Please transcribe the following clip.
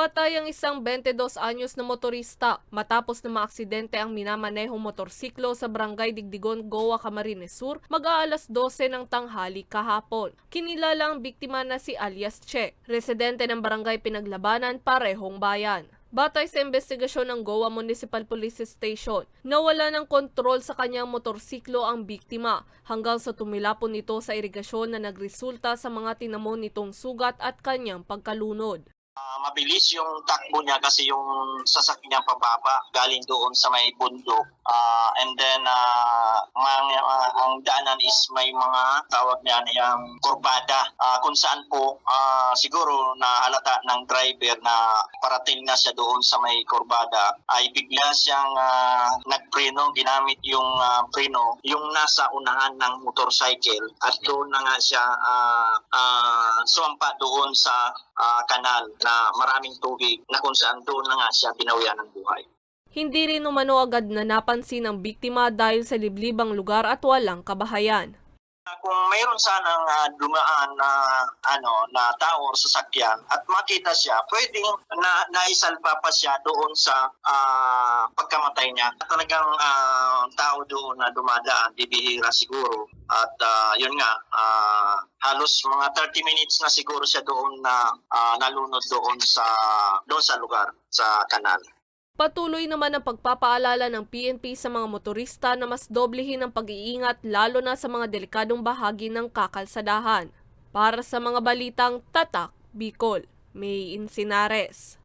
Patay ang isang 22 anyos na motorista matapos na maaksidente ang minamanehong motorsiklo sa barangay Digdigon, Goa, Camarines Sur mag-aalas 12 ng tanghali kahapon. Kinilala ang biktima na si alias Che, residente ng barangay Pinaglabanan, Parehong Bayan. Batay sa investigasyon ng Goa Municipal Police Station, nawala ng kontrol sa kanyang motorsiklo ang biktima hanggang sa tumilapon ito sa irigasyon na nagresulta sa mga tinamon nitong sugat at kanyang pagkalunod. Ah, mabilis yung takbo niya kasi yung sasakyan pababa galing doon sa may bundok. Ah, and then ah, mga, ah, ang daanan is may mga tawag niya yung kurbada Ah, kung saan po ah, siguro na halata ng driver na parating na siya doon sa may kurbada ay bigla siyang ah, nagpreno ginamit yung ah, preno yung nasa unahan ng motorcycle at doon na nga siya ah, ah, sumampa doon sa ah, kanal na maraming tubig na kung saan doon na nga siya binawian ng buhay. Hindi rin umano agad na napansin ang biktima dahil sa liblibang lugar at walang kabahayan. Ah, Kung mayroon sanang ah, dumaan na ano na tao o sasakyan at makita siya, pwedeng na naisalba pa siya doon sa ah, pagkamatay niya. Talagang ah, tao doon na dumadaan, bibihira siguro. At ah, yun nga, ah, halos mga 30 minutes na siguro siya doon na ah, nalunod doon sa doon sa lugar sa kanal. Patuloy naman ang pagpapaalala ng PNP sa mga motorista na mas doblehin ang pag-iingat lalo na sa mga delikadong bahagi ng kakalsadahan. Para sa mga balitang Tatak, Bicol, May Insinares.